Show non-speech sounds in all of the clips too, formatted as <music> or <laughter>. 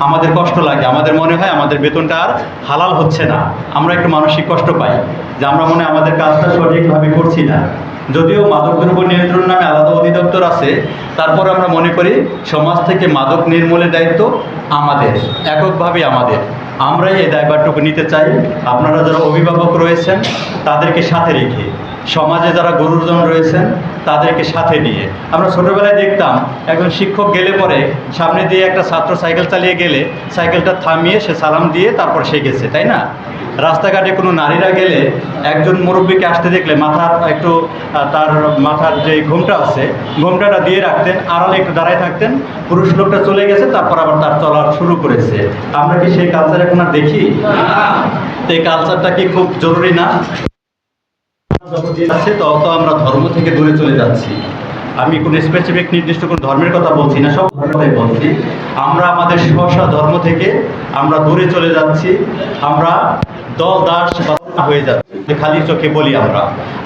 আমাদের কষ্ট লাগে, আমাদের মনে হয় আমাদের বেতনটা আর হালাল হচ্ছে না। আমরা একটু মানসিক কষ্ট পাই যে আমরা মনে আমাদের কাজটা সঠিকভাবে করছি না। যদিও মাদক দ্রব্য নিয়ন্ত্রণ নামে আলাদা অধিদপ্তর আছে, তারপর আমরা মনে করি সমাজ থেকে মাদক নির্মূলের দায়িত্ব আমাদের, এককভাবে আমাদের। আমরাই এই দায়ভারটুকু নিতে চাই। আপনারা যারা অভিভাবক রয়েছেন, তাদেরকে সাথে রেখে সমাজে যারা গুরুজন রয়েছেন তাদেরকে সাথে নিয়ে। আমরা ছোটোবেলায় দেখতাম একজন শিক্ষক গেলে পরে সামনে দিয়ে একটা ছাত্র সাইকেল চালিয়ে গেলে সাইকেলটা থামিয়ে সে সালাম দিয়ে তারপর সে গেছে তাই না? রাস্তাঘাটে কোনো নারীরা গেলে একজন মুরব্বীকে আসতে দেখলে মাথার একটু তার মাথার যে ঘোমটা আছে ঘোমটাটা দিয়ে রাখতেন আড়ালে একটু দাঁড়ায় থাকতেন পুরুষ লোকটা চলে গেছে তারপর আবার তার চলার শুরু করেছে। আমরা কি সেই কালচার এখন আর দেখি? এই কালচারটা কি খুব জরুরি না? আছে, তত আমরা ধর্ম থেকে দূরে চলে যাচ্ছি। আমি কোনো স্পেসিফিক নির্দিষ্ট কোনো ধর্মের কথা বলছি না, সব ধর্মের বলছি। আমরা আমাদের স্বসা ধর্ম থেকে আমরা দূরে চলে যাচ্ছি। আমরা দল, দাস হয়ে যাচ্ছি। খালি চোখে বলি আমরা।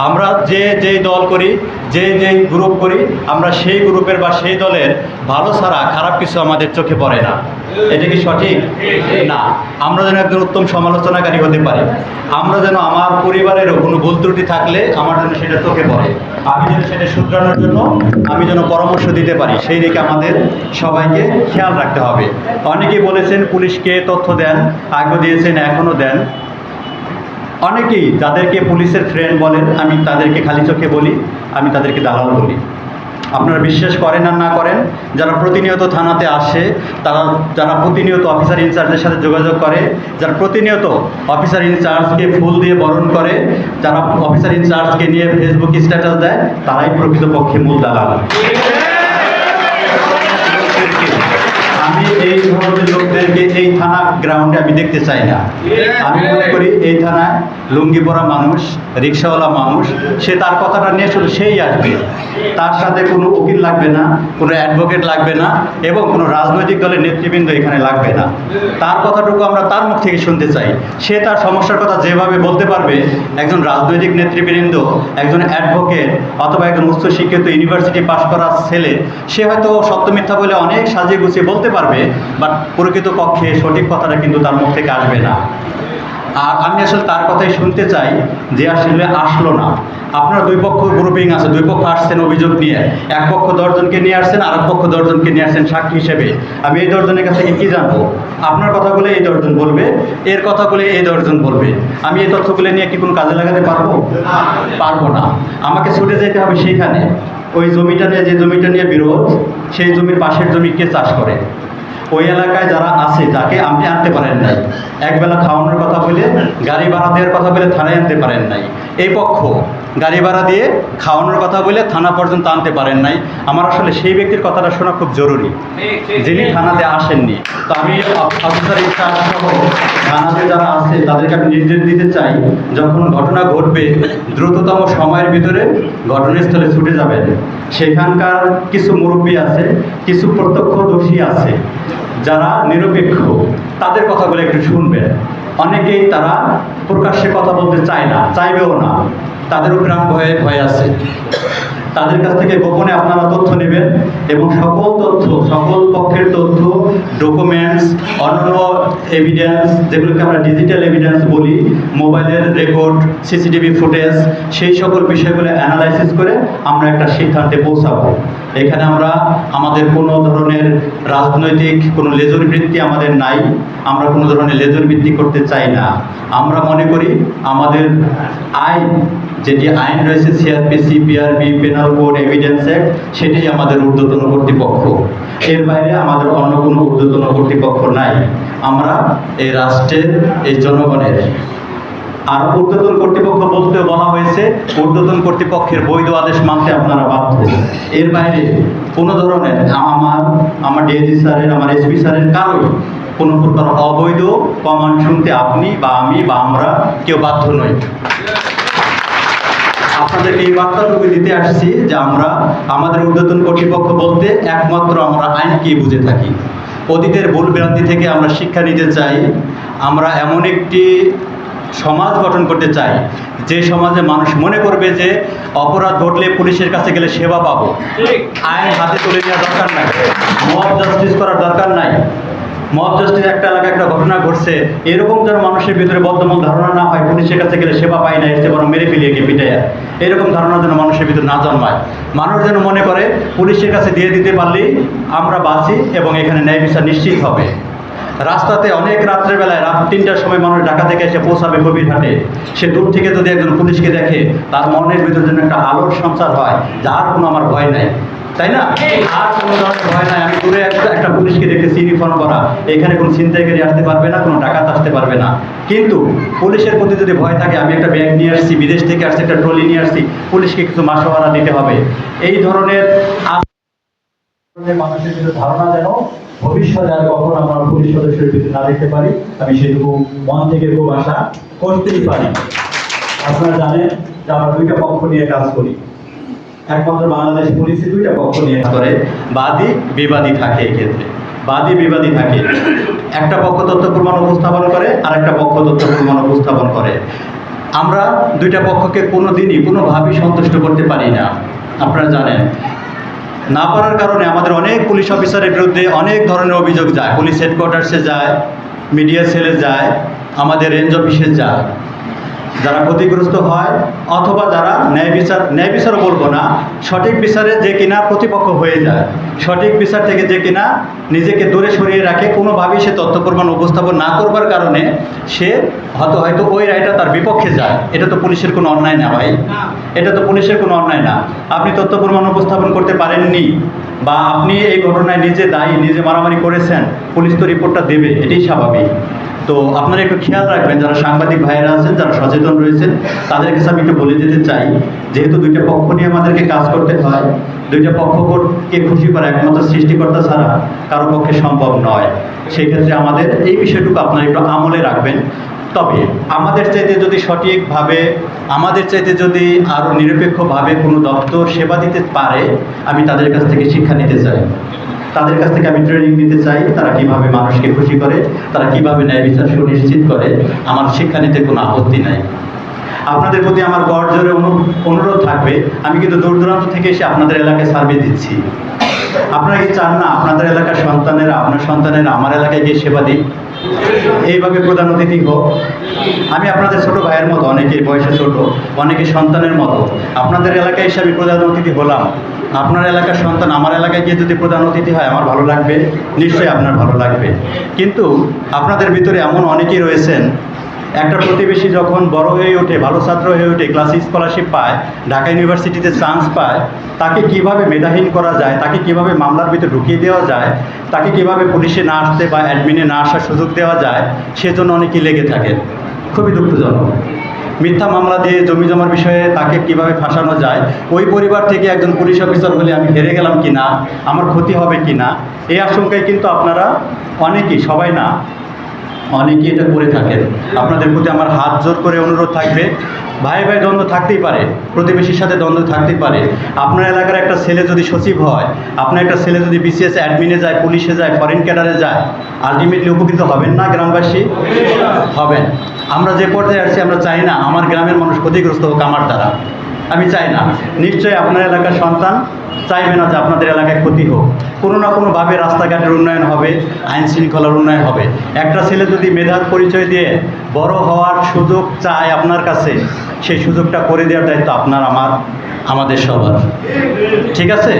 আমরা যে যে দল করি, যে যে গ্রুপ করি, আমরা সেই গ্রুপের বা সেই দলের ভালো ছাড়া খারাপ কিছু আমাদের চোখে পড়ে না। এটা কি সঠিক? না। আমরা যেন একজন উত্তম সমালোচনাকারী হতে পারি। আমরা যেন আমার পরিবারেরও কোনো ভুল ত্রুটি থাকলে আমার জন্য সেটা চোখে পড়ে। আমি যেন সেটা শুধরানোর জন্য আমি যেন পরামর্শ দিতে পারি, সেই দিকে আমাদের সবাইকে খেয়াল রাখতে হবে। অনেকেই বলেছেন পুলিশকে তথ্য দেন? আগে দিয়েছেন, এখনও দেন। অনেকেই যাদেরকে পুলিশের ফ্রেন্ড বলেন, আমি তাদেরকে খালি চোখে বলি, আমি তাদেরকে দালাল বলি। আপনারা বিশ্বাস করেন আর না করেন, যারা প্রতিনিয়ত থানাতে আসে, তারা, যারা প্রতিনিয়ত অফিসার ইনচার্জের সাথে যোগাযোগ করে, যারা প্রতিনিয়ত অফিসার ইনচার্জকে ফুল দিয়ে বরণ করে, যারা অফিসার ইনচার্জকে নিয়ে ফেসবুক স্ট্যাটাস দেয়, তারাই প্রকৃতপক্ষে মূল দালাল। আমি এই ধরনের লোকদেরকে এই থানা গ্রাউন্ডে আমি দেখতে চাই না। আমি মনে করি এই থানায় লুঙ্গি পরা মানুষ রিক্সাওয়ালা মানুষ সে তার কথাটা নিয়ে শুধু সেই আসবে। তার সাথে কোনো উকিল লাগবে না কোনো অ্যাডভোকেট লাগবে না এবং কোনো রাজনৈতিক দলের নেতৃবৃন্দ এখানে লাগবে না। তার কথাটুকু আমরা তার মুখ থেকে শুনতে চাই। সে তার সমস্যার কথা যেভাবে বলতে পারবে একজন রাজনৈতিক নেতৃবৃন্দ একজন অ্যাডভোকেট অথবা একজন উচ্চ শিক্ষিত ইউনিভার্সিটি পাশ করা ছেলে সে হয়তো সত্য মিথ্যা বলে অনেক সাজিয়ে গুছিয়ে বলতে পারবে বাট প্রকৃত পক্ষে সঠিক কথাটা কিন্তু তার মুখ থেকে আসবে না। আর আমি আসলে তার কথাই শুনতে চাই যে আসলে আসলো না। আপনার দুই পক্ষ গ্রুপিং আছে, দুই পক্ষ আসছেন অভিযোগ নিয়ে। এক পক্ষ দশজনকে নিয়ে আসছেন আর এক পক্ষ দশজনকে নিয়ে আসছেন সাক্ষী হিসেবে। আমি এই দশজনের কাছ থেকে কী জানব? আপনার কথাগুলো এই দশজন বলবে, এর কথাগুলো এই দশজন বলবে। আমি এই তথ্যগুলো নিয়ে কি কোনো কাজে লাগাতে পারব? পারব না। আমাকে ছুটে যেতে হবে সেইখানে। ওই জমিটা নিয়ে, যে জমিটা নিয়ে বিরোধ, সেই জমির পাশের জমি কে চাষ করে? ওই এলাকায় যারা আছে যাকে আপনি আনতে পারেন নাই। একবেলা খাওয়ানোর কথা বলে, গাড়ি ভাড়া দেওয়ার কথা বলে থানায় আনতে পারেন নাই। এই পক্ষ গাড়ি ভাড়া দিয়ে খাওয়ানোর কথা বলে থানা পর্যন্ত আনতে পারেন নাই। আমার আসলে সেই ব্যক্তির কথাটা শোনা খুব জরুরি। যিনি থানাতে আসেননি। তো আমি অফিসার থানাতে যারা আছে, তাদেরকে আমি নির্দেশ দিতে চাই, যখন ঘটনা ঘটবে, দ্রুততম সময়ের ভিতরে ঘটনাস্থলে ছুটে যাবেন। সেখানকার কিছু মুরব্বী আছে, কিছু প্রত্যক্ষদর্শী আছে, যারা নিরপেক্ষ, তাদের কথাগুলো একটু শুনবেন। অনেকেই তারা প্রকাশ্যে কথা বলতে চায় না, চাইবেও না। তাদেরও গ্রাম ভয়ে ভয় আছে। তাদের কাছ থেকে গোপনে আপনারা তথ্য নেবেন এবং সকল তথ্য, সকল পক্ষের তথ্য ডকুমেন্টস অন্যান্য এভিডেন্স যেগুলোকে আমরা ডিজিটাল এভিডেন্স বলি, মোবাইলের রেকর্ড সিসিটিভি ফুটেজ সেই সকল বিষয়গুলো অ্যানালাইসিস করে আমরা একটা সিদ্ধান্তে পৌঁছাবো। এখানে আমরা আমাদের কোনো ধরনের রাজনৈতিক, কোনো লেজর বৃত্তি আমাদের নাই। আমরা কোনো ধরনের লেজর বৃত্তি করতে চাই না। আমরা মনে করি আমাদের আইন যেটি আইন রয়েছে CrPC PRB penal code evidence act সেটাই আমাদের ঊর্ধ্বতন কর্তৃপক্ষ। এর বাইরে আমাদের অন্য কোনো ঊর্ধ্বতন কর্তৃপক্ষ নাই। আমরা এই রাষ্ট্রের, এই জনগণের। আর ঊর্ধ্বতন কর্তৃপক্ষ বলতে বলা হয়েছে, ঊর্ধ্বতন কর্তৃপক্ষের বৈধ আদেশ মানতে আপনারা বাধ্য। এর বাইরে কোনো ধরনের আমার আমার ডিএজি স্যারের, আমার এসপি স্যারের কারোই কোনো প্রকার অবৈধ কমান্ড শুনতে আপনি বা আমি বা আমরা কেউ বাধ্য নই। আপনাদেরকে এই বার্তাটুকু দিতে আসছি যে আমরা আমাদের ঊর্ধ্বতন কর্তৃপক্ষ বলতে একমাত্র আমরা আইনকেই বুঝে থাকি। অতীতের ভুল ভ্রান্তি থেকে আমরা শিক্ষা নিতে চাই। আমরা এমন একটি সমাজ গঠন করতে চাই যে সমাজে মানুষ মনে করবে যে অপরাধ ঘটলে পুলিশের কাছে গেলে সেবা পাবো। আইন হাতে তুলে নেওয়ার দরকার নাই। মব জাস্টিস করার দরকার নাই। মব জাস্টিস একটা এলাকায় একটা ঘটনা ঘটছে এরকম যেন মানুষের ভিতরে বদ্ধমূল ধারণা না হয় পুলিশের কাছে গেলে সেবা পায় না চেয়ে বরং মেরে ফেলিয়ে গিয়ে পিটাইয়া। এরকম ধারণা যেন মানুষের ভিতরে না জন্মায়। মানুষ যেন মনে করে, পুলিশের কাছে দিয়ে দিতে পারলেই আমরা বাঁচি এবং এখানে ন্যায় বিচার নিশ্চিত হবে। রাস্তাতে অনেক রাত্রেবেলায় রাত তিনটার সময় মানুষ ঢাকা থেকে এসে পৌঁছাবে কবিরহাটে সে দূর থেকে যদি একজন পুলিশকে দেখে, তার মনের ভিতরে যেন একটা আলোর সঞ্চার হয়, যার কোনো আমার ভয় নাই। তাই না? আর কোনো ধরনের ভয় নাই। আমি দূরে একটা পুলিশকে দেখেছি ইউনিফর্ম করা এখানে কোনো ছিনতাইকারী আসতে পারবে না, কোনো ডাকাত আসতে পারবে না। কিন্তু পুলিশের প্রতি যদি ভয় থাকে, আমি একটা ব্যাগ নিয়ে আসছি, বিদেশ থেকে আসছি, একটা ট্রলি নিয়ে আসছি, পুলিশকে কিছু মাসোহারা দিতে হবে। এই ধরনের মানুষের ভিতরে ধারণা যেন ভবিষ্যতে আর কখনো আমরা পুলিশ সদস্যের ভিতরে না দেখতে পারি, আমি সেটুকু মন থেকে খুব আশা করতেই পারি। আপনারা জানেন যে আমরা দুইটা পক্ষ নিয়ে কাজ করি। একমাত্র বাংলাদেশ পুলিশে দুইটা পক্ষ নিয়ে করে। বাদী, বিবাদী থাকে এক্ষেত্রে। বাদী, বিবাদী থাকে। একটা পক্ষ তথ্য প্রমাণ উপস্থাপন করে আর একটা পক্ষ তথ্য প্রমাণ উপস্থাপন করে। আমরা দুইটা পক্ষকে কোনো দিনই কোনোভাবেই সন্তুষ্ট করতে পারি না। আপনারা জানেন, না পারার কারণে আমাদের অনেক পুলিশ অফিসারের বিরুদ্ধে অনেক ধরনের অভিযোগ যায়। পুলিশ হেডকোয়ার্টার্সে যায়, মিডিয়া সেলে যায়, আমাদের রেঞ্জ অফিসে যায়। যারা ক্ষতিগ্রস্ত হয় অথবা যারা ন্যায় বিচার ন্যায় বিচারও বলব না, সঠিক বিচারে যে কিনা প্রতিপক্ষ হয়ে যায়। সঠিক বিচার থেকে যে কিনা নিজেকে দূরে সরিয়ে রাখে, কোনোভাবেই সে তথ্য প্রমাণ উপস্থাপন না করবার কারণে সে হয়তো হয়তো ওই রায়টা তার বিপক্ষে যায়। এটা তো পুলিশের কোনো অন্যায় না ভাই। এটা তো পুলিশের কোনো অন্যায় না। আপনি তথ্য প্রমাণ উপস্থাপন করতে পারেননি বা আপনি এই ঘটনায় নিজে দায়ী, নিজে মারামারি করেছেন, পুলিশ তো রিপোর্টটা দেবে, এটাই স্বাভাবিক। তো আপনারা একটু খেয়াল রাখবেন, যারা সাংবাদিক ভাইয়েরা আছেন, যারা সচেতন রয়েছেন, তাদের কাছে আমি একটু বলে দিতে চাই, যেহেতু দুইটা পক্ষ নিয়ে আমাদেরকে কাজ করতে হয়, দুইটা পক্ষকে খুশি করা একমাত্র সৃষ্টিকর্তা ছাড়া কারও পক্ষে সম্ভব নয়। সেই ক্ষেত্রে আমাদের এই বিষয়টুকু আপনারা একটু আমলে রাখবেন। তবে আমাদের চাইতে যদি সঠিকভাবে, আমাদের চাইতে যদি আরও নিরপেক্ষভাবে কোনো দপ্তর সেবা দিতে পারে, আমি তাদের কাছ থেকে শিক্ষা নিতে চাই। তাদের কাছ থেকে আমি ট্রেনিং নিতে চাই, তারা কীভাবে মানুষকে খুশি করে, তারা কীভাবে ন্যায় বিচার সুনিশ্চিত করে, আমার শিক্ষা নিতে কোনো আপত্তি নাই। আপনাদের প্রতি আমার বড় জোরে অনুরোধ থাকবে, আমি কিন্তু দূর দূরান্ত থেকে এসে আপনাদের এলাকায় সার্ভে দিচ্ছি। আপনারা কি চান না আপনাদের এলাকার সন্তানেরা, আপনার সন্তানেরা আমার এলাকায় গিয়ে সেবা দিক? এইভাবে প্রধান অতিথি হোক আমি আপনাদের ছোট ভাইয়ের মতো, অনেকে বয়সে ছোট, অনেকে সন্তানের মতো। আপনাদের এলাকায় এসে আমি প্রধান অতিথি হলাম। আপনার এলাকার সন্তান আমার এলাকায় গিয়ে যদি প্রধান অতিথি হয়, আমার ভালো লাগবে। নিশ্চয়ই আপনার ভালো লাগবে। কিন্তু আপনাদের ভিতরে এমন অনেকেই রয়েছেন একটা প্রতিবেশী যখন বড় হয়ে ওঠে, ভালো ছাত্র হয়ে ওঠে ক্লাস স্কলারশিপ পায়, ঢাকা ইউনিভার্সিটিতে চান্স পায়, তাকে কীভাবে মেধাহীন করা যায়, তাকে কীভাবে মামলার ভিতরে ঢুকিয়ে দেওয়া যায়, তাকে কীভাবে পুলিশে না আসতে বা অ্যাডমিনে না আসার সুযোগ দেওয়া যায়, সেজন্য অনেকেই লেগে থাকে। খুবই দুঃখজনক। মিথ্যা মামলা দিয়ে জমি জমার বিষয়ে তাকে কীভাবে ফাঁসানো যায়, ওই পরিবার থেকে একজন পুলিশ অফিসার হলে আমি হেরে গেলাম কি না? আমার ক্ষতি হবে কি না? এই আশঙ্কায় কিন্তু আপনারা অনেকেই, সবাই না অনেকেই এটা করে থাকেন। আপনাদের প্রতি আমার হাত জোর করে অনুরোধ থাকবে। ভাই ভাই, দ্বন্দ্ব থাকতেই পারে। প্রতিবেশীর সাথে দ্বন্দ্ব থাকতেই পারে। আপনার এলাকার একটা ছেলে যদি সচিব হয়, আপনার একটা ছেলে যদি বিসিএস অ্যাডমিনে যায় পুলিশে যায় ফরেন ক্যাডারে যায় আলটিমেটলি উপকৃত হবেন না গ্রামবাসী? হবেন। আমরা যে পর্যায়ে আসছি আমরা চাই না আমার গ্রামের মানুষ ক্ষতিগ্রস্ত হোক আমার দ্বারা। আমি চাই না। নিশ্চয়ই আপনার এলাকার সন্তান চাইবে না যে আপনাদের এলাকায় ক্ষতি হোক। কোনো না কোনোভাবে রাস্তাঘাটের উন্নয়ন হবে, আইন শৃঙ্খলার উন্নয়ন হবে। একটা ছেলে যদি মেধার পরিচয় দিয়ে বড় হওয়ার সুযোগ চায় আপনার কাছে, সেই সুযোগটা করে দেওয়ার দায়িত্ব আপনার, আমার, আমাদের সবার। ঠিক আছে?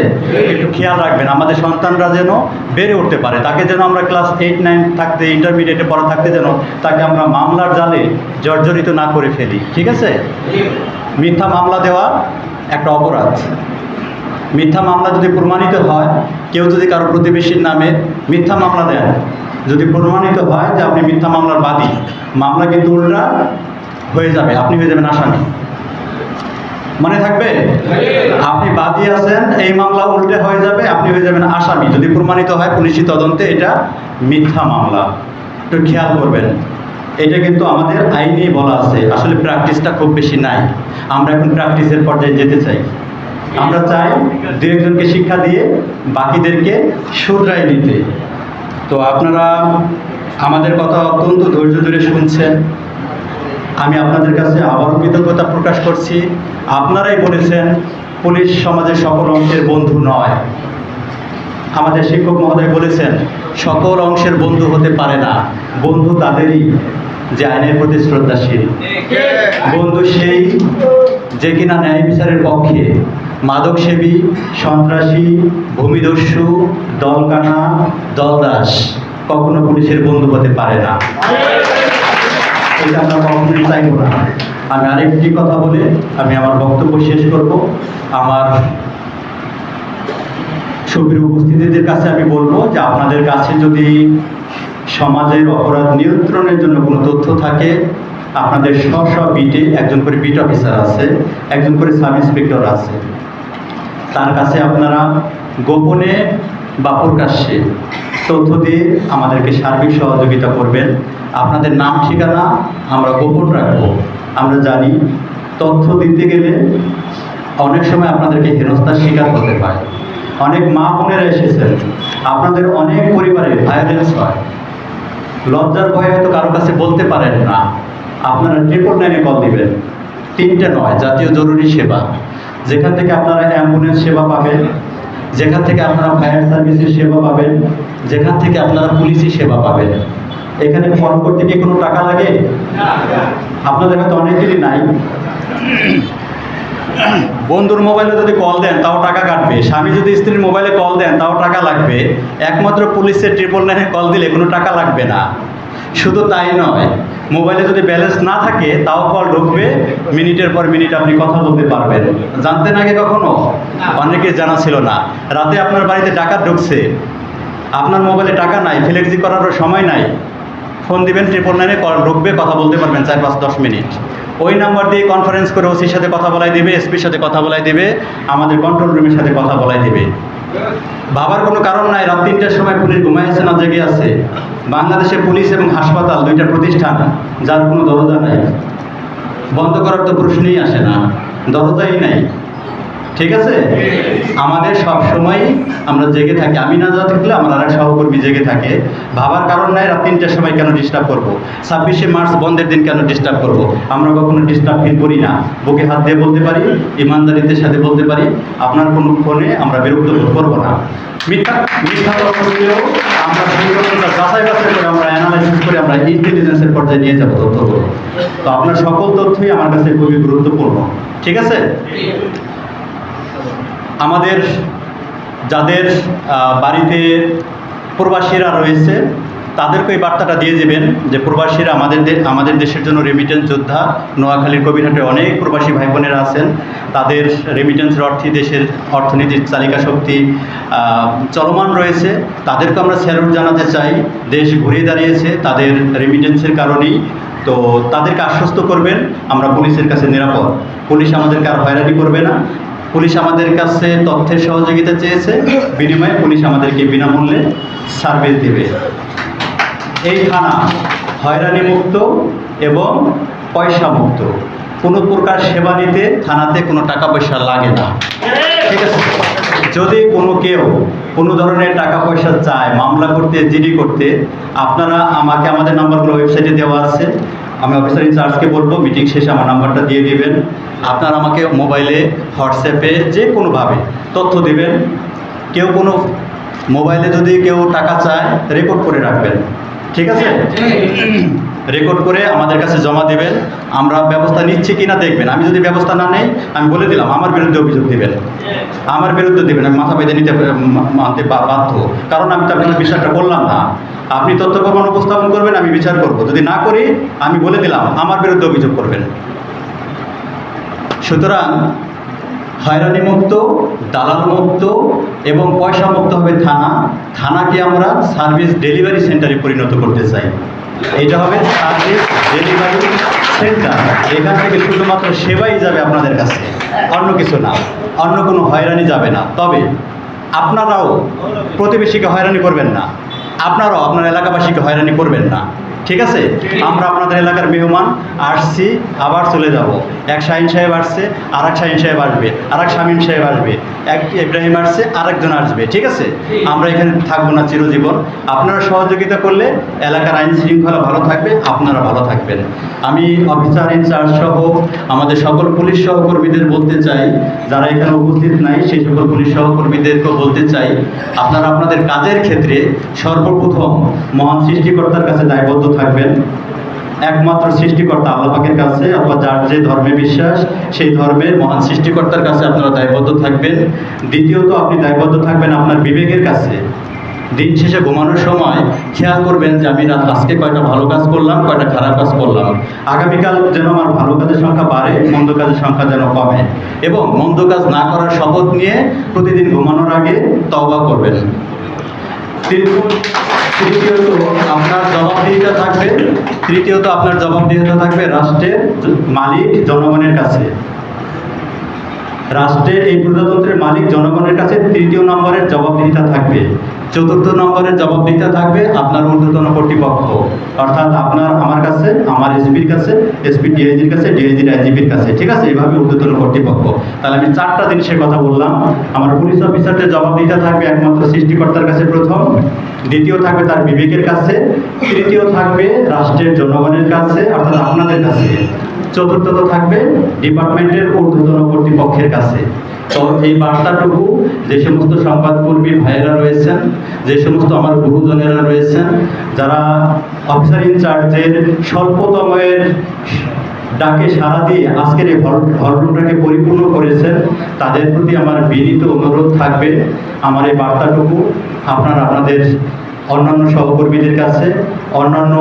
একটু খেয়াল রাখবেন, আমাদের সন্তানরা যেন বেড়ে উঠতে পারে, তাকে যেন আমরা ক্লাস এইট নাইন থাকতে ইন্টারমিডিয়েটে পড়া থাকতে যেন তাকে আমরা মামলার জালে জর্জরিত না করে ফেলি। ঠিক আছে? মিথ্যা মামলা দেওয়া একটা অপরাধ। মিথ্যা মামলা যদি প্রমাণিত হয়, কেউ যদি কারও প্রতিবেশীর নামে মিথ্যা মামলা দেন, যদি প্রমাণিত হয় যে আপনি মিথ্যা মামলার বাদী, মামলা কিন্তু উল্টা হয়ে যাবে, আপনি হয়ে যাবেন আসামি। মনে থাকবে? আপনি বাদী আছেন, এই মামলা উল্টে হয়ে যাবে, আপনি হয়ে যাবেন আসামি। যদি প্রমাণিত হয় পুলিশি তদন্তে এটা মিথ্যা মামলা। একটু খেয়াল করবেন। এটা কিন্তু আমাদের আইনে বলা আছে। আসলে প্র্যাকটিসটা খুব বেশি নাই। আমরা এখন প্র্যাকটিসের পর্যায়ে যেতে চাই। আমরা চাই দু একজনকে শিক্ষা দিয়ে বাকিদেরকে শুধরাই নিতে। তো আপনারা আমাদের কথা অত্যন্ত ধৈর্য ধরে শুনছেন। আমি আপনাদের কাছে আবারও কৃতজ্ঞতা প্রকাশ করছি। আপনারাই বলেছেন, পুলিশ সমাজের সকল অংশের বন্ধু নয়। আমাদের শিক্ষক মহোদয় বলেছেন, সকল অংশের বন্ধু হতে পারে না। বন্ধু তাদেরই। যে আইনের প্রতি শ্রদ্ধাশীল। বন্ধু সেই যে কিনা ন্যায় বিচারের পক্ষে মাদকসেবী, সন্ত্রাসী, ভূমিদস্যু, দলকানা, দলদাস কখনো পুলিশের বন্ধু হতে পারে না। এটা আমরা কখনোই চাইব না। আমি আরেকটি কথা বলে আমি আমার বক্তব্য শেষ করব। আমার সুপ্রিয় উপস্থিতিদের কাছে আমি বলব যে আপনাদের কাছে যদি সমাজের অপরাধ নিয়ন্ত্রণের জন্য কোনো তথ্য থাকে? আপনাদের স্ব স্ব বিটে একজন করে বিট অফিসার আছে, একজন করে সাব ইন্সপেক্টর আছে। তার কাছে আপনারা গোপনে বা প্রকাশ্যে তথ্য দিয়ে আমাদেরকে সার্বিক সহযোগিতা করবেন। আপনাদের নাম, ঠিকানা আমরা গোপন রাখব। আমরা জানি তথ্য দিতে গেলে অনেক সময় আপনাদেরকে হেনস্থার শিকার হতে পারে অনেক মা বোনেরা এসেছেন। আপনাদের অনেক পরিবারে ভায়োলেন্স হয়। লজ্জার ভয়ে হয়তো কারও কাছে বলতে পারেন না। আপনারা ট্রিপল নাইনে কল দিবেন। তিনটে নয়, জাতীয় জরুরি সেবা। যেখান থেকে আপনারা অ্যাম্বুলেন্স সেবা পাবেন, যেখান থেকে আপনারা ফায়ার সার্ভিসের সেবা পাবেন, যেখান থেকে আপনারা পুলিশি সেবা পাবেন। এখানে ফোন করতে কি কোনো টাকা লাগে? আপনাদের হয়তো অনেকেরই নাই। <coughs> বন্ধুর মোবাইলে যদি কল দেন তাও টাকা কাটবে। স্বামী যদি স্ত্রীর মোবাইলে কল দেন তাও টাকা লাগবে। একমাত্র পুলিশের ট্রিপল নাইনে কল দিলে কোনো টাকা লাগবে না। শুধু তাই নয় মোবাইলে যদি ব্যালেন্স না থাকে তাও কল ঢুকবে। মিনিটের পর মিনিট আপনি কথা বলতে পারবেন। জানতেন আগে কখনো? অনেকে জানা ছিল না। রাতে আপনার বাড়িতে টাকা ঢুকছে। আপনার মোবাইলে টাকা নাই ফ্লেক্সি করারও সময় নাই। ফোন দিবেন ট্রিপল নাইনে কল ঢুকবে কথা বলতে পারবেন চার পাঁচ দশ মিনিট। ওই নাম্বার দিয়ে কনফারেন্স করে ওসির সাথে কথা বলাই দিবে এসপির সাথে কথা বলাই দিবে, আমাদের কন্ট্রোল রুমের সাথে কথা বলাই দিবে। ভাবার কোনো কারণ নাই, রাত তিনটার সময় পুলিশ ঘুমাইছে না জেগে আছে। বাংলাদেশে পুলিশ এবং হাসপাতাল দুইটা প্রতিষ্ঠান, যার কোনো দরজা নাই। বন্ধ করার তো প্রশ্নই আসে না। দরজাই নাই। ঠিক আছে? আমাদের সব সময় আমরা জেগে থাকি। আমি না যা থাকলে আমার আর এক সহকর্মী জেগে থাকে। ভাবার কারণ নাই, রাত তিনটার সময় কেন ডিস্টার্ব করব? ছাব্বিশে মার্চ, বন্ধের দিন কেন ডিস্টার্ব করব? আমরা কখনো ডিস্টার্ব ফিল করি না। বুকে হাত দিয়ে বলতে পারি ইমানদারিত্বের সাথে বলতে পারি, আপনার কোনো ফোনে আমরা বিরক্ত করব না। মিথ্যা মিথ্যা আমরা করে করে আমরা নিয়ে তো আপনার সকল তথ্যই আমার কাছে খুবই গুরুত্বপূর্ণ। ঠিক আছে? আমাদের যাদের বাড়িতে প্রবাসীরা রয়েছে, তাদেরকে এই বার্তাটা দিয়ে দেবেন যে প্রবাসীরা আমাদের আমাদের দেশের জন্য রেমিটেন্স যোদ্ধা, নোয়াখালীর কবিরহাটে অনেক প্রবাসী ভাই বোনেরা আছেন। তাদের রেমিটেন্সের অর্থে দেশের অর্থনীতির চালিকা শক্তি চলমান রয়েছে। তাদেরকে আমরা স্যালুট জানাতে চাই। দেশ ঘুরে দাঁড়িয়েছে তাদের রেমিটেন্সের কারণেই। তো তাদেরকে আশ্বস্ত করবেন, আমরা পুলিশের কাছে নিরাপদ। পুলিশ আমাদেরকে আর হয়রানি করবে না। পুলিশ আমাদের কাছে তথ্যের সহযোগিতা চেয়েছে। বিনিময়ে পুলিশ আমাদেরকে বিনামূল্যে সার্ভিস দেবে। এই থানা হয়রানি মুক্ত এবং পয়সা মুক্ত কোনো প্রকার সেবা নিতে থানাতে কোনো টাকা পয়সা লাগে না। ঠিক আছে? যদি কোনো কেউ কোনো ধরনের টাকা পয়সা চায়, মামলা করতে, জিডি করতে, আপনারা আমাকে, আমাদের নাম্বারগুলো ওয়েবসাইটে দেওয়া আছে। আমি অফিসার ইনচার্জকে বলব মিটিং শেষে আমার নাম্বারটা দিয়ে দিবেন। আপনারা আমাকে মোবাইলে হোয়াটসঅ্যাপে যে কোনোভাবে তথ্য দিবেন। কেউ কোনো মোবাইলে যদি কেউ টাকা চায় রেকর্ড করে রাখবেন। ঠিক আছে? রেকর্ড করে আমাদের কাছে জমা দেবেন। আমরা ব্যবস্থা নিচ্ছি কি না দেখবেন। আমি যদি ব্যবস্থা না নেই, আমি বলে দিলাম, আমার বিরুদ্ধে অভিযোগ দেবেন। আমার বিরুদ্ধে দেবেন, আমি মাথা বেঁধে নিতে মানতে বাধ্য। কারণ আমি তো আপনার বিশ্বাসটা করলাম না। আপনি তথ্য প্রমাণ উপস্থাপন করবেন, আমি বিচার করব। যদি না করি, আমি বলে দিলাম, আমার বিরুদ্ধে অভিযোগ করবেন। সুতরাং হয়রানি মুক্ত দালাল মুক্ত এবং পয়সা মুক্ত হবে থানা। থানাকে আমরা সার্ভিস ডেলিভারি সেন্টারে পরিণত করতে চাই। এটা হবে সার্ভিস ডেলিভারি সেন্টার। এখান থেকে শুধুমাত্র সেবাই যাবে আপনাদের কাছে, অন্য কিছু না। অন্য কোনো হয়রানি যাবে না। তবে আপনারাও প্রতিবেশীকে হয়রানি করবেন না। আপনারাও আপনার এলাকাবাসীকে হয়রানি করবেন না। ঠিক আছে? আমরা আপনাদের এলাকার মেহমান, আসছি, আবার চলে যাব। এক শাহিন সাহেব আসছে আর এক শাহিন সাহেব আসবে আর এক শামীম সাহেব আসবে, এক ইব্রাহিম আসছে, আরেকজন আসবে, ঠিক আছে? আমরা এখানে থাকব না চিরজীবন। আপনারা সহযোগিতা করলে এলাকার আইন শৃঙ্খলা ভালো থাকবে, আপনারা ভালো থাকবেন। আমি অফিসার ইনচার্জ সহ, আমাদের সকল পুলিশ সহকর্মীদের বলতে চাই, যারা এখানে উপস্থিত নাই, সেই সকল পুলিশ সহকর্মীদেরকেও বলতে চাই, আপনারা আপনাদের কাজের ক্ষেত্রে সর্বপ্রথম মহান সৃষ্টিকর্তার কাছে দায়বদ্ধ থাকবেন। একমাত্র সৃষ্টিকর্তা আল্লাপাকের কাছে অথবা যার যে ধর্মে বিশ্বাস, সেই ধর্মের মহান সৃষ্টিকর্তার কাছে আপনারা দায়বদ্ধ থাকবেন। দ্বিতীয়ত, আপনি দায়বদ্ধ থাকবেন আপনার বিবেকের কাছে। দিন শেষে ঘুমানোর সময় খেয়াল করবেন যে আমি রাত আজকে কয়টা ভালো কাজ করলাম, কয়টা খারাপ কাজ করলাম। আগামীকাল যেন আমার ভালো কাজের সংখ্যা বাড়ে, মন্দ কাজের সংখ্যা যেন কমে। এবং মন্দ কাজ না করার শপথ নিয়ে প্রতিদিন ঘুমানোর আগে তওবা করবেন। তৃতীয়ত আপনার জবাবদিহিতা থাকবে, তৃতীয়ত আপনার জবাবদিহিতা থাকবে রাষ্ট্রের মালিক জনগণের কাছে। রাষ্ট্রের এই প্রজাতন্ত্রের মালিক জনগণের কাছে তৃতীয় নম্বরের জবাবদিহিতা থাকবে। চতুর্থ নম্বরের জবাবদিহিতা থাকবে আপনার ঊর্ধ্বতন কর্তৃপক্ষ। অর্থাৎ আপনার, আমার কাছে, আমার এসপির কাছে, এসপি ডিআইজির কাছে ডিআইজির আইজিপির কাছে। ঠিক আছে? এইভাবে ঊর্ধ্বতন কর্তৃপক্ষ। তাহলে আমি চারটা জিনিসের কথা বললাম। আমার পুলিশ অফিসারদের জবাবদিহিতা থাকবে একমাত্র সৃষ্টিকর্তার কাছে প্রথম। দ্বিতীয় থাকবে তার বিবেকের কাছে। তৃতীয় থাকবে রাষ্ট্রের জনগণের কাছে, অর্থাৎ আপনাদের কাছে। চতুর্থত থাকবে ডিপার্টমেন্টের ঊর্ধ্বতন কর্তৃপক্ষের কাছে। তো এই বার্তাটুকু যে সমস্ত সংবাদকর্মী ভাইয়েরা রয়েছেন, যে সমস্ত আমার গুরুজনেরা রয়েছেন, যারা অফিসার ইনচার্জের স্বল্পতমের ডাকে সারা দিয়ে আজকের এই হল- হলরুমটাকে পরিপূর্ণ করেছেন, তাদের প্রতি আমার বিনীত অনুরোধ থাকবে। আমার এই বার্তাটুকু আপনারা আপনাদের অন্যান্য সহকর্মীদের কাছে, অন্যান্য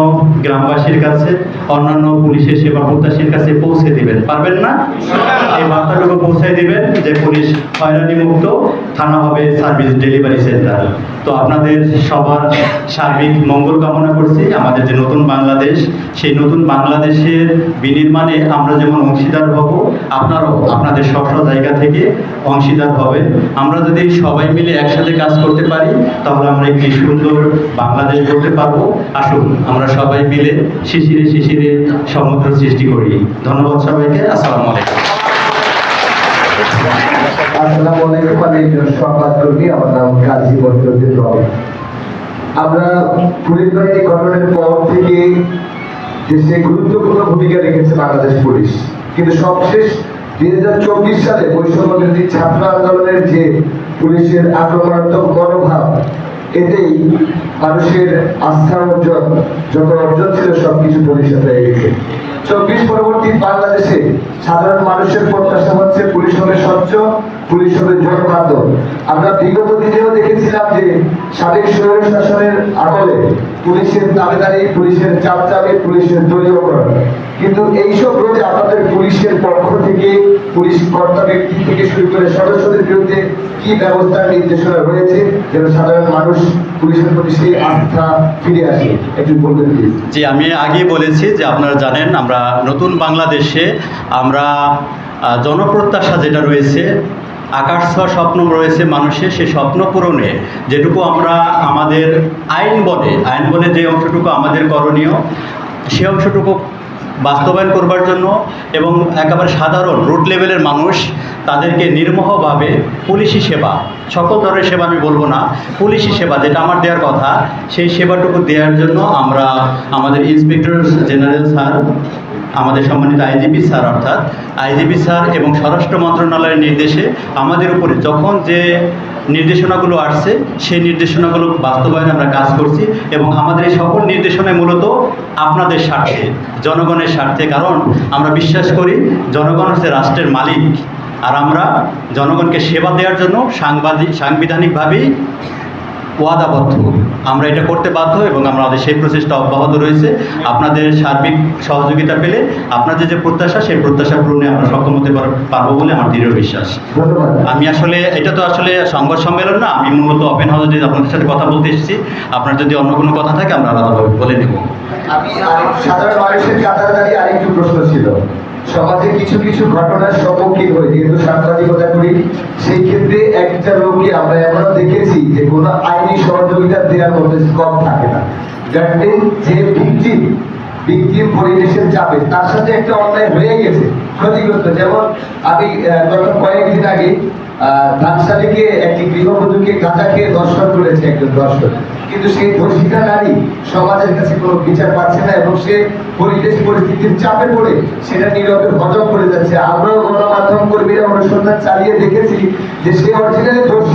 গ্রামবাসীর কাছে, অন্যান্য পুলিশের সেবা প্রত্যাশীর কাছে পৌঁছে দিবেন। পারবেন না? এই বার্তাটুকু পৌঁছে দিবেন যে পুলিশ হয়রানি মুক্ত থানা হবে সার্ভিস ডেলিভারি সেন্টার। তো আপনাদের সবার সার্বিক মঙ্গল কামনা করছি। আমাদের যে নতুন বাংলাদেশ, সেই নতুন বাংলাদেশের বিনির্মাণে আমরা যেমন অংশীদার হব, আপনারাও আপনাদের স্ব স্ব জায়গা থেকে অংশীদার হবেন। আমরা যদি সবাই মিলে একসাথে কাজ করতে পারি, তাহলে আমরা একটি সুন্দর বাংলাদেশ গড়তে পারব। আসুন, আমরা সবাই মিলে শিশিরে শিশিরে সমুদ্র সৃষ্টি করি। ধন্যবাদ সবাইকে। আসসালামু আলাইকুম। আসসালামু আলাইকুম। আমি একজন সংবাদকর্মী। আমার নাম কাজী মহিউদ্দিন রবি আমরা বাহিনী গঠনের পর থেকে দেশে গুরুত্বপূর্ণ ভূমিকা রেখেছে বাংলাদেশ পুলিশ, কিন্তু সবশেষ দুই হাজার চব্বিশ সালে বৈষম্য বিরোধী ছাত্র আন্দোলনের যে পুলিশের আক্রমণাত্মক মনোভাব, এতেই মানুষের আস্থা অর্জন, যত অর্জন ছিল সবকিছু পুলিশের হয়ে গেছে। চব্বিশ পরবর্তী বাংলাদেশে সাধারণ মানুষের প্রত্যাশা হচ্ছে পুলিশ হবে স্বচ্ছ পুলিশ হবে জনবান্ধব আমরা দেখেছিলাম যে শাসনের পুলিশের পুলিশের চাপচাপে পুলিশের দলীয়করণ কিন্তু এইসব পুলিশের পক্ষ থেকে, পুলিশ থেকে শুরু করে সদস্যদের কি ব্যবস্থা, নির্দেশনা সাধারণ মানুষ পুলিশের ফিরে আসে? একটু আমি আগে বলেছি যে আপনারা জানেন, আমরা নতুন বাংলাদেশে আমরা জনপ্রত্যাশা যেটা রয়েছে আকাশ ছোঁয়া স্বপ্ন রয়েছে মানুষের সেই স্বপ্ন পূরণে। যেটুকু আমরা আমাদের আইন বলে আইন বলে যে অংশটুকু আমাদের করণীয়, সে অংশটুকু বাস্তবায়ন করবার জন্য এবং একেবারে সাধারণ রুট লেভেলের মানুষ তাদেরকে নির্মহভাবে পুলিশি সেবা, সকল ধরনের সেবা আমি বলব না, পুলিশি সেবা যেটা আমার দেওয়ার কথা, সেই সেবাটুকু দেওয়ার জন্য আমরা আমাদের ইন্সপেক্টর জেনারেল স্যার আমাদের সম্মানিত আইজিপি স্যার অর্থাৎ আইজিপি স্যার এবং স্বরাষ্ট্র মন্ত্রণালয়ের নির্দেশে আমাদের উপরে যখন যে নির্দেশনাগুলো আসছে, সেই নির্দেশনাগুলো বাস্তবায়নে আমরা কাজ করছি এবং আমাদের এই সকল নির্দেশনায় মূলত আপনাদের স্বার্থে, জনগণের স্বার্থে। কারণ আমরা বিশ্বাস করি জনগণ হচ্ছে রাষ্ট্রের মালিক। আর আমরা জনগণকে সেবা দেওয়ার জন্য সাংবাদিক সাংবিধানিকভাবেই ওয়াদাবদ্ধ। আমরা এটা করতে বাধ্য এবং আমরা আমাদের সেই প্রচেষ্টা অব্যাহত রয়েছে। আপনাদের সার্বিক সহযোগিতা পেলে আপনাদের যে প্রত্যাশা সেই প্রত্যাশা পূরণে আমরা সক্ষম হতে পারব বলে আমার দৃঢ় বিশ্বাস। আমি আসলে এটা তো আসলে সংবাদ সম্মেলন না আমি মূলত ওপেন হাউসে যদি আপনাদের সাথে কথা বলতে এসেছি আপনার যদি অন্য কোনো কথা থাকে আমরা আলাদাভাবে বলে দেবো। আমি সাধারণ মানুষের কাতার দাঁড়িয়ে আরেকটু প্রশ্ন ছিল। সমাজে কিছু কিছু ঘটনার সম্মুখীন হই, যেহেতু সাংবাদিকতা করি, সেই ক্ষেত্রে একটা লোককে আমরা এমনও দেখেছি যে কোনো আইনি সহযোগিতা দেওয়ার মধ্যে কম থাকে না। যাতে যে ভিকটিম ভিকটিম পরিবেশের চাপে, তার সাথে একটা অন্যায় হয়ে গেছে, ক্ষতিগ্রস্ত। যেমন আমি গত কয়েকদিন আগে ধানসালিকে একটি গৃহবধূকে কাঁচা খেয়ে দর্শন করেছে একজন দর্শক। কিন্তু সেই ধর্ষিতা নারী সমাজের কাছে কোনো বিচার পাচ্ছে না এবং সে পরিবেশ পরিস্থিতির চাপে পড়ে সেটা নীরবে হজম করে যাচ্ছে। আমরাও গণমাধ্যম কর্মীরা অনুসন্ধান চালিয়ে দেখেছি যে সে অরিজিনালি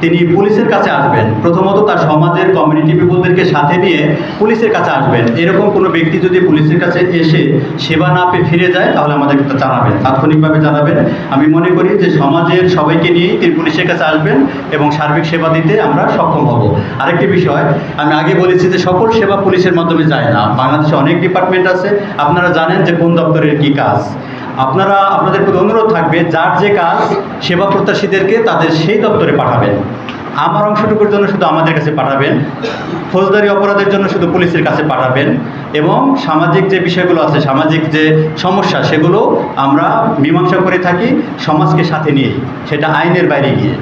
তিনি পুলিশের কাছে আসবেন। প্রথমত তার সমাজের কমিউনিটি পিপলদেরকে সাথে নিয়ে পুলিশের কাছে আসবেন। এরকম কোনো ব্যক্তি যদি পুলিশের কাছে এসে সেবা না পেয়ে ফিরে যায়, তাহলে আমাদেরকে জানাবেন, তাৎক্ষণিকভাবে জানাবেন। আমি মনে করি যে সমাজের সবাইকে নিয়েই তিনি পুলিশের কাছে আসবেন এবং সার্বিক সেবা দিতে আমরা সক্ষম হব। আরেকটি বিষয়, আমি আগে বলেছি যে সকল সেবা পুলিশের মাধ্যমে যায় না। বাংলাদেশে অনেক ডিপার্টমেন্ট আছে। আপনারা জানেন যে কোন দপ্তরের কী কাজ। আপনারা আপনাদের প্রতি অনুরোধ থাকবে, যার যে কাজ সেবা প্রত্যাশীদেরকে তাদের সেই দপ্তরে পাঠাবেন। আমার অংশটুকুর জন্য শুধু আমাদের কাছে পাঠাবেন। ফৌজদারি অপরাধের জন্য শুধু পুলিশের কাছে পাঠাবেন এবং সামাজিক যে বিষয়গুলো আছে, সামাজিক যে সমস্যা, সেগুলো আমরা মীমাংসা করে থাকি, সমাজকে সাথে নিয়ে, সেটা আইনের বাইরে গিয়ে।